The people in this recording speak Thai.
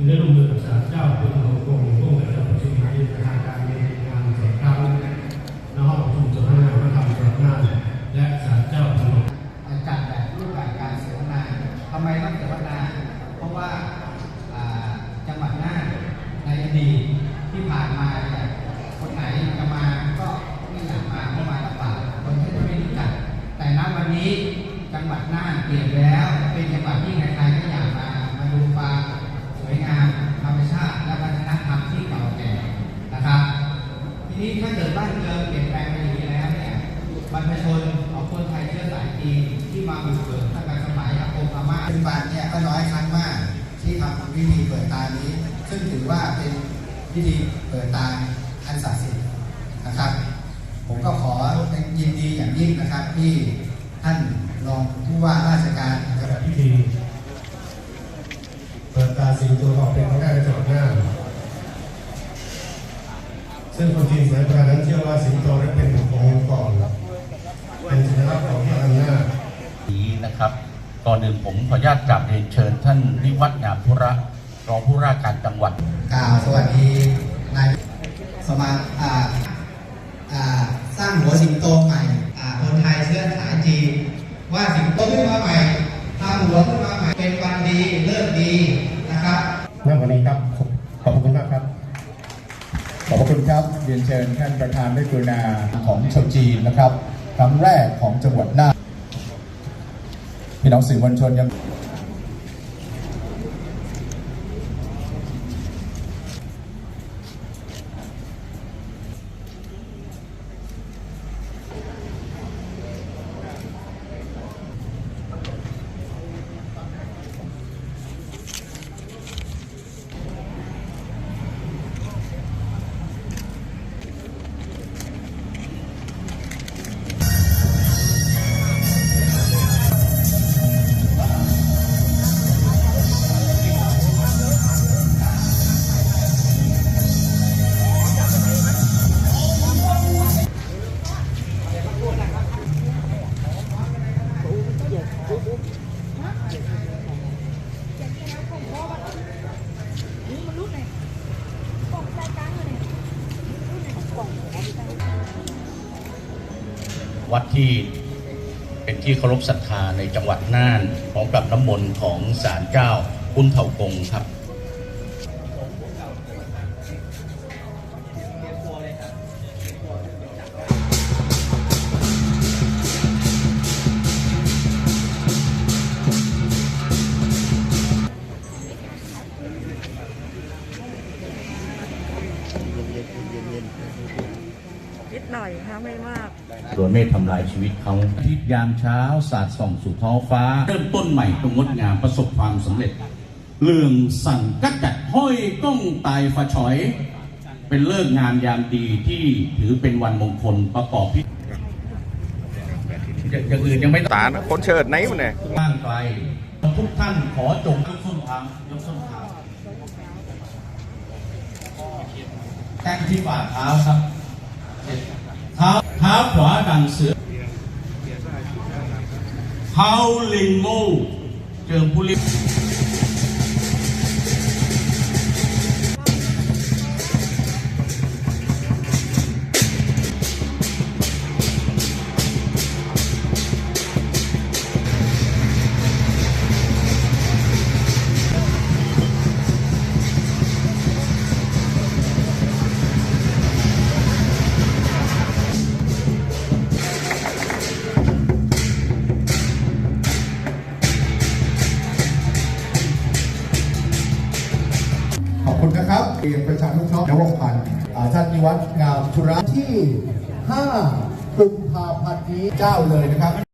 จึงได้ร่วมมือกับศาลเจ้าคุณหลวงกรมร่วมกับเจ้าประชุมในทางการในงานสงครามณห้องประชุมสำนักงานพระธรรมจังหวัดน่านและศาลเจ้าพนมจัดแบบรูปแบบการเสวนาทำไมต้องเสวนา เพราะว่าจังหวัดน่านในอดีตที่ผ่านมาคนไหนจะมาก็ไม่อยากมาเพราะมาลำบากคนที่ไม่รู้จัก แต่ณวันนี้จังหวัดน่านเปลี่ยนแล้ว เป็นจังหวัดที่ใครๆก็อยากมามาดูควาสวยงามธรรมชาติ และวัฒนธรรมที่เก่าแก่นะครับ ทีนี้ถ้าเกิ ดบ้านเมืองเปลี่ยนแปลงไปอย่างนี้แล้วเนี่ยบรรพชนของคนไทยเชื้อสายจีนที่มาบุกเบิกตั้งแต่สมัยอากงอาม่าปัจจุบันเนี่ยก็น้อยครั้งมากที่ทำพิธีเปิดตานี้ ซึ่งถือว่าเป็นพิธีเปิดตาอันศักดิ์สิทธิ์นะครับ ผมก็ขอเป็นยินดีอย่างยิ่งนะครับที่ท่านรองผู้ว่าราชการ จัดพิธีเปิดตาสิงโตออกเป็นครั้งแรกในจังหวัดน่าน ซึ่งคนจีนสมัยโบราณนั้นเชื่อว่าสิงโตนั้นเป็นขององค์ก่อนเป็นสัญลักษณ์ของพระอำนาจนี้นะครับก่อนอื่นผมขออนุญาตกราบเรียนเชิญท่านวิวัฒน์งามธุระรองผู้ว่าการจังหวัดกล่าวสวัสดีนายสมาอ่าอ่าสร้างหัวสิงโตใหม่อ่าคนไทยเชื้อสายจีนว่าสิงโตขึ้นมาใหม่ทำหัวขึ้นมาใหม่เป็นวันดีเลิศดีนะครับณวันนี้ครับขอบขอบคุณมากครับ ขอบพระคุณครับเรียนเชิญท่านประธานด้วยกรุณาของชาวจีนนะครับ ครั้งแรกของจังหวัดน่านพี่น้องสื่อมวลชนยัง วัดที่เป็นที่เคารพศรัทธาในจังหวัดน่านพร้อมกับน้ำมนต์ของศาลเจ้าคุณเถากงครับ หน่อยค่ะไม่มากโดยไม่ทำลายชีวิตเขาอาทิตย์ยามเช้าสาดส่องสู่ท้องฟ้า เริ่มต้นใหม่ตรงงดงามประสบความสำเร็จ เรื่องสั่งกัดจัดห้อยก้องตายฝาฉอย เป็นเลิกษ์งามยามดีที่ถือเป็นวันมงคลประกอบพิธีอย่างอื่นยังไม่ต้องตาลคนเชิดไหนมันเนี่ยบ้างไกลทุกท่านขอจงยกส้นเท้ายกส้นเท้าแข้งที่ฝ่าเท้าครับเท้าเท้า ขวาดั ขอบคุณนะครับเอกประชานุเคราะห์นวพันธ์ชาตินิวัฒน์งามชุระที่ 5 กุมภาพันธ์นี้เจ้าเลยนะครับ